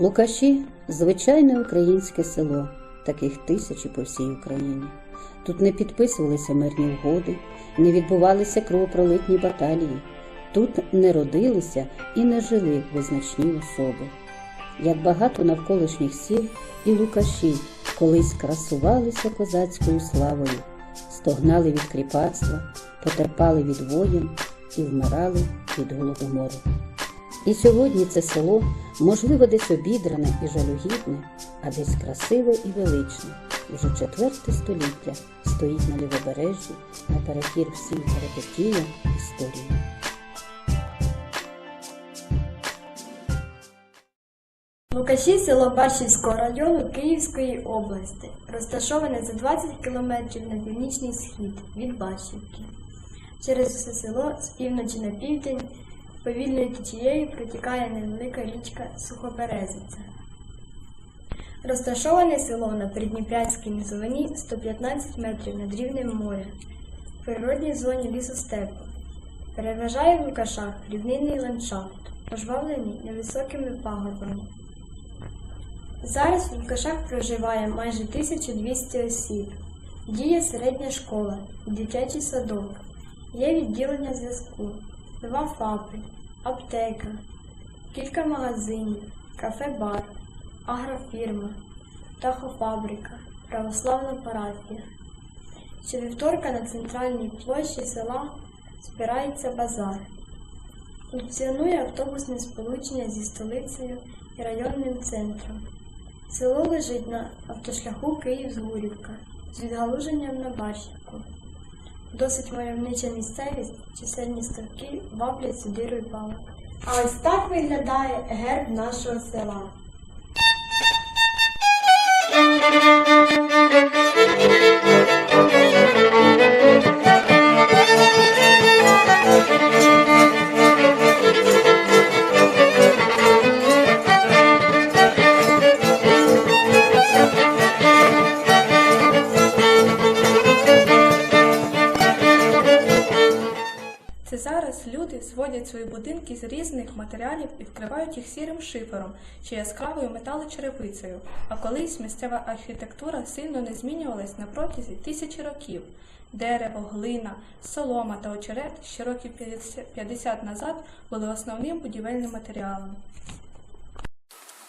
Лукаші звичайне українське село, таких тисячі по всій Україні. Тут не підписувалися мирні угоди, не відбувалися кровопролитні баталії. Тут не родилися і не жили визначні особи. Як багато навколишніх сіл і лукаші колись красувалися козацькою славою, стогнали від кріпацтва, потерпали від воїн і вмирали від голодомору. І сьогодні це село, можливо, десь обідране і жалюгідне, а десь красиве і величне. Уже четверте століття стоїть на лівобережжі на наперекір всім перипетіям історії. Лукаші село Баршівського району Київської області, розташоване за 20 кілометрів на північний схід від Баршівки. Через усе село з півночі на південь повільною течією протікає невелика річка Сухоперезиця. Розташоване село на Придніпрянській низовині 115 метрів над рівнем моря, в природній зоні лісостепу. Переважає в Лукашах рівнинний ландшафт, пожвавлений невисокими пагорбами. Зараз в Лукашах проживає майже 1200 осіб. Діє середня школа, дитячий садок, є відділення зв'язку, два ФАПи, аптека, кілька магазинів, кафе-бар, агрофірма, птахофабрика, православна парафія. Щовівторка на центральній площі села збирається базар. Функціонує автобусне сполучення зі столицею і районним центром. Село лежить на автошляху Київ-Згурівка з відгалуженням на Барщику. Досить мальовнича місцевість, чисельні ставки ваблять сюди рибалок. А ось так виглядає герб нашого села. Це люди зводять свої будинки з різних матеріалів і вкривають їх сірим шифером чи яскравою металочерепицею, а колись місцева архітектура сильно не змінювалась на протязі тисячі років. Дерево, глина, солома та очерет ще років 50 50 назад були основним будівельним матеріалом.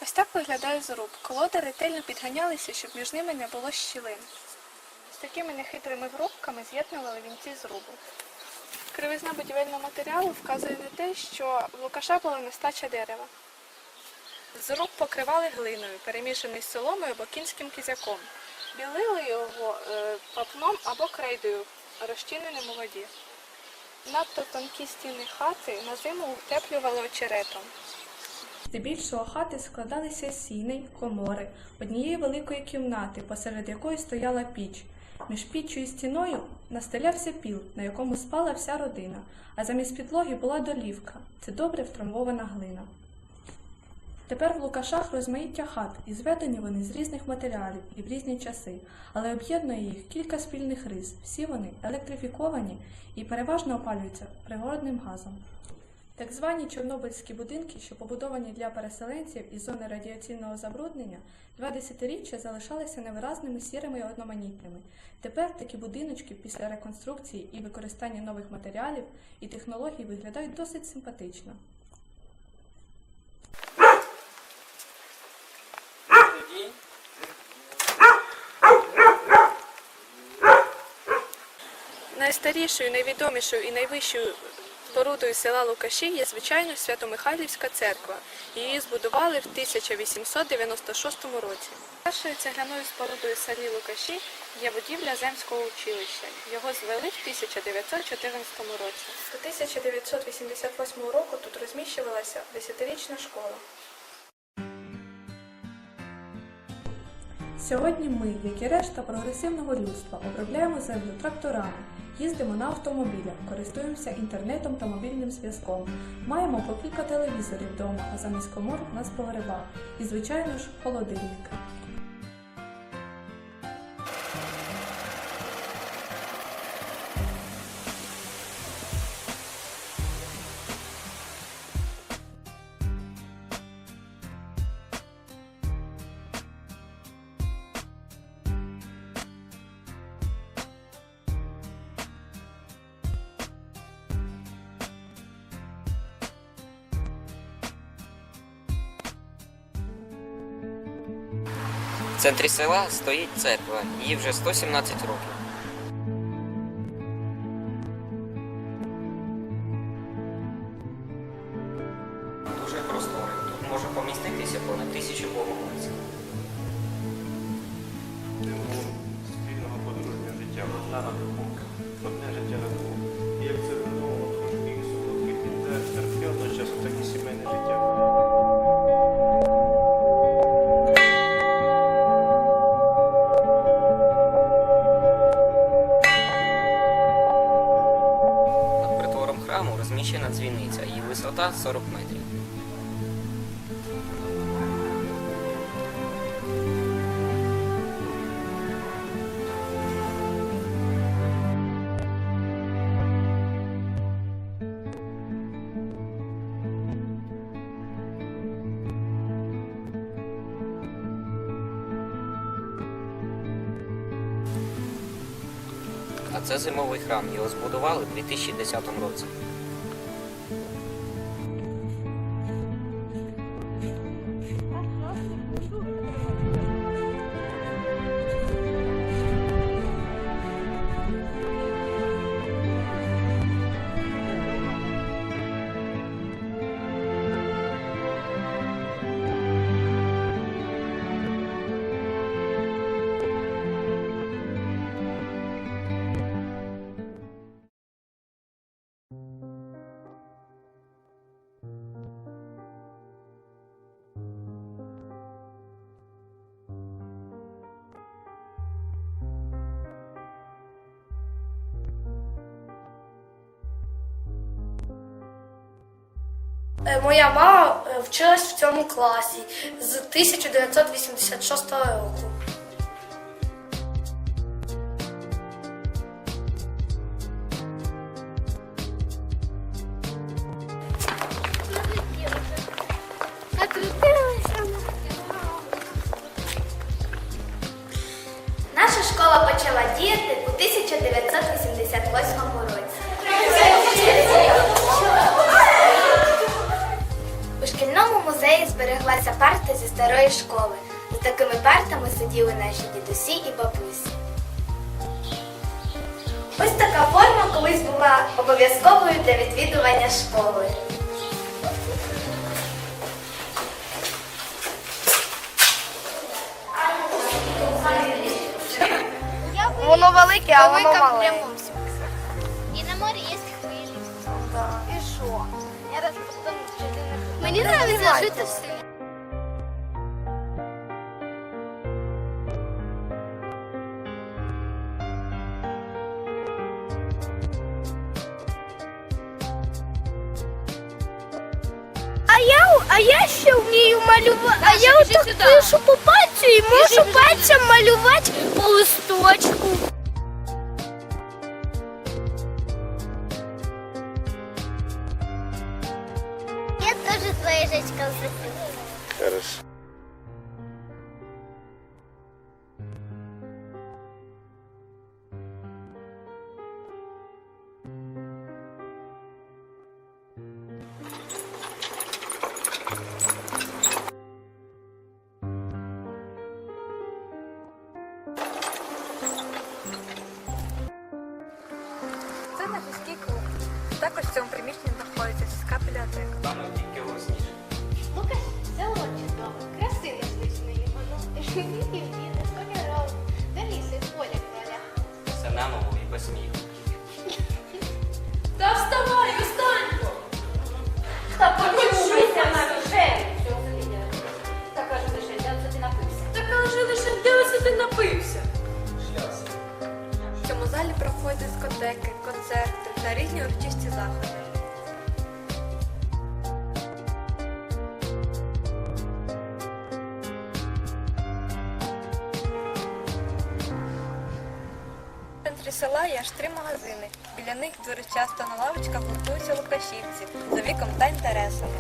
Ось так виглядає зруб. Колоди ретельно підганялися, щоб між ними не було щілин. З такими нехитрими грубками з'єднували вінці зрубу. Кривизна будівельного матеріалу вказує на те, що в Лукаша була нестача дерева. Зруб покривали глиною, перемішаною з соломою або кінським кізяком. Білили його е, папном або крейдою, розчиненим у воді. Надто тонкі стіни хати на зиму утеплювали очеретом. Здебільшого хати складалися з сіней, комори, однієї великої кімнати, посеред якої стояла піч. Між піччю і стіною настелявся піл, на якому спала вся родина, а замість підлоги була долівка це добре втрамбована глина. Тепер в Лукашах розмаїття хат, і зведені вони з різних матеріалів і в різні часи, але об'єднує їх кілька спільних рис. Всі вони електрифіковані і переважно опалюються природним газом. Так звані чорнобильські будинки, що побудовані для переселенців із зони радіаційного забруднення, два десятиріччя залишалися невиразними сірими і одноманітними. Тепер такі будиночки після реконструкції і використання нових матеріалів і технологій виглядають досить симпатично. Найстарішою, найвідомішою і найвищою спорудою села Лукаші є звичайно Свято-Михайлівська церква. Її збудували в 1896 році. Першою цегляною спорудою селі Лукаші є будівля земського училища. Його звели в 1914 році. До 1988 року тут розміщувалася 10-річна школа. Сьогодні ми, як і решта прогресивного людства, обробляємо землю тракторами, їздимо на автомобілях, користуємося інтернетом та мобільним зв'язком. Маємо по кілька телевізорів вдома, а замість комор у нас погреба. І, звичайно ж, холодильники. В центрі села стоїть церква, їй вже 117 років. Висота 40 метрів. А це зимовий храм. Його збудували в 2010 році. Моя мама е, вчилась в цьому класі з 1986 року. Наша школа почала діяти у 1988 році. Збереглася парта зі старої школи. За такими партами сиділи наші дідусі і бабусі. Ось така форма колись була обов'язковою для відвідування школи. Воно велике, а воно маленьке. І на морі є хвилі. І що? Мені подобається жити в селі. А я ще вмію малювати. А я отак пишу по пальцю і можу пальцем малювати по листочку. Центрі села є аж три магазини. Біля них дуже часто на лавочках гуртуються лукашівці за віком та інтересами.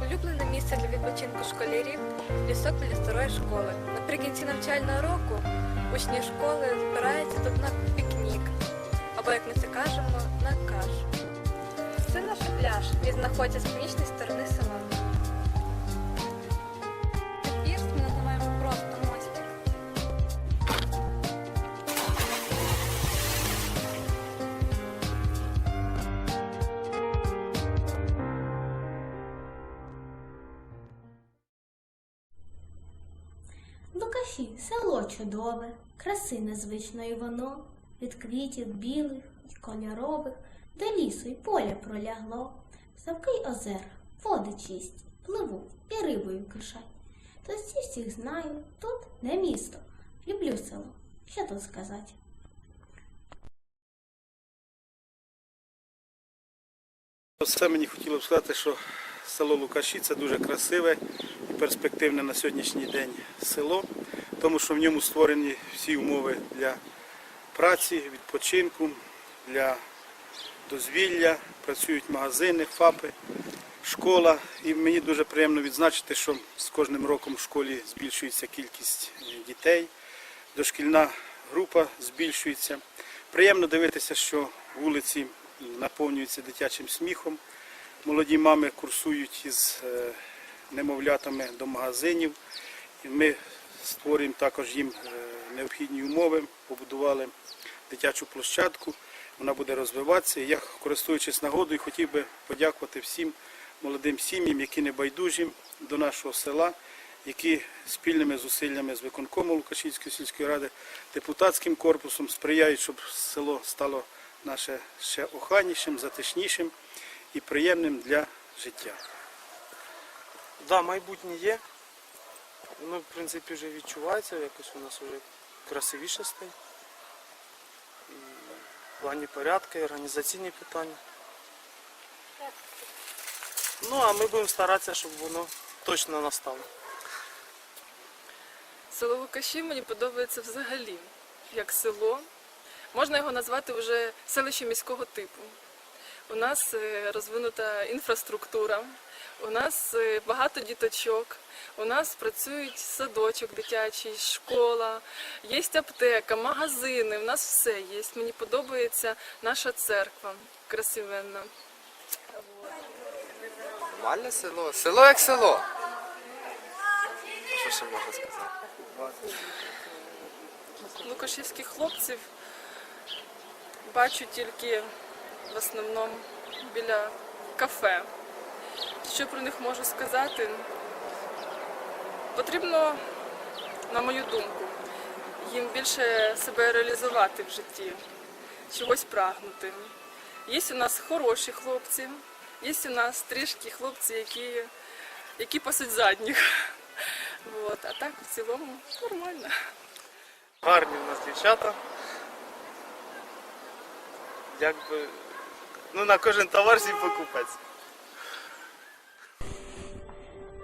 Улюблене місце для відпочинку школярів лісок біля старої школи. Наприкінці навчального року учні школи збираються тут на пікнік або, як ми це кажемо, на кашу. Це наш пляж. Він знаходиться з північної сторони села. Пірс ми називаємо просто мостик. Лукаші село чудове, краси незвичної воно, від квітів білих й кольорових, до лісу й поля пролягло. Ставки й озера, води чисті, пливуть і рибою кишать. То всі всіх знаю, тут не місто. Люблю село. Що тут сказати? Все мені хотіло б сказати, що село Лукаші це дуже красиве і перспективне на сьогоднішній день село, тому що в ньому створені всі умови для праці, відпочинку, для дозвілля, працюють магазини, ФАПи, школа. І мені дуже приємно відзначити, що з кожним роком в школі збільшується кількість е, дітей, дошкільна група збільшується. Приємно дивитися, що вулиці наповнюються дитячим сміхом. Молоді мами курсують із е, немовлятами до магазинів. Ми створюємо також їм е, необхідні умови, побудували дитячу площадку. Вона буде розвиватися. Я, користуючись нагодою, хотів би подякувати всім молодим сім'ям, які не байдужі до нашого села, які спільними зусиллями з виконкомом Лукашівської сільської ради, депутатським корпусом сприяють, щоб село стало наше ще охайнішим, затишнішим і приємним для життя. Да, майбутнє є. Воно, в принципі, вже відчувається, якось у нас вже красивіше стає. Плані порядку, і організаційні питання. Ну, а ми будемо старатися, щоб воно точно настало. Село Лукаші мені подобається взагалі, як село. Можна його назвати вже селищем міського типу. У нас е, розвинута інфраструктура, у нас е, багато діточок, у нас працюють садочок дитячий, школа, є аптека, магазини, у нас все є. Мені подобається наша церква красивенна. Нормальне село. Село як село. Що ще можна сказати? Лукашівських хлопців бачу тільки в основному біля кафе. Що про них можу сказати? Потрібно, на мою думку, їм більше себе реалізувати в житті, чогось прагнути. Є у нас хороші хлопці, є у нас трішки хлопці, які, які пасуть задніх. Вот. А так в цілому нормально. Гарні у нас дівчата. Якби, ну на кожен товар свій покупець.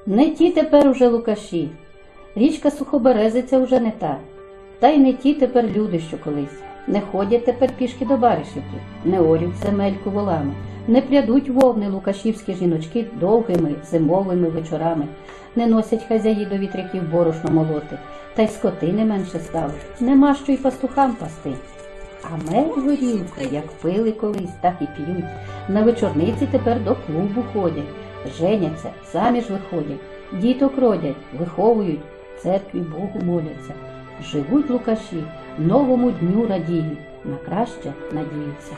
Не ті тепер уже лукаші, річка Сухоберезиця уже не та, та й не ті тепер люди, що колись. Не ходять тепер пішки до баришівки, не орють земельку волами, не прядуть вовни лукашівські жіночки довгими зимовими вечорами, не носять хазяї до вітряків борошно молоти, та й скоти не менше стало, нема що й пастухам пасти. А мед горілка, як пили колись, так і п'ють. На вечорниці тепер до клубу ходять, женяться, заміж виходять, діток родять, виховують, церкві Богу моляться. Живуть лукаші, новому дню радіють, на краще надіються.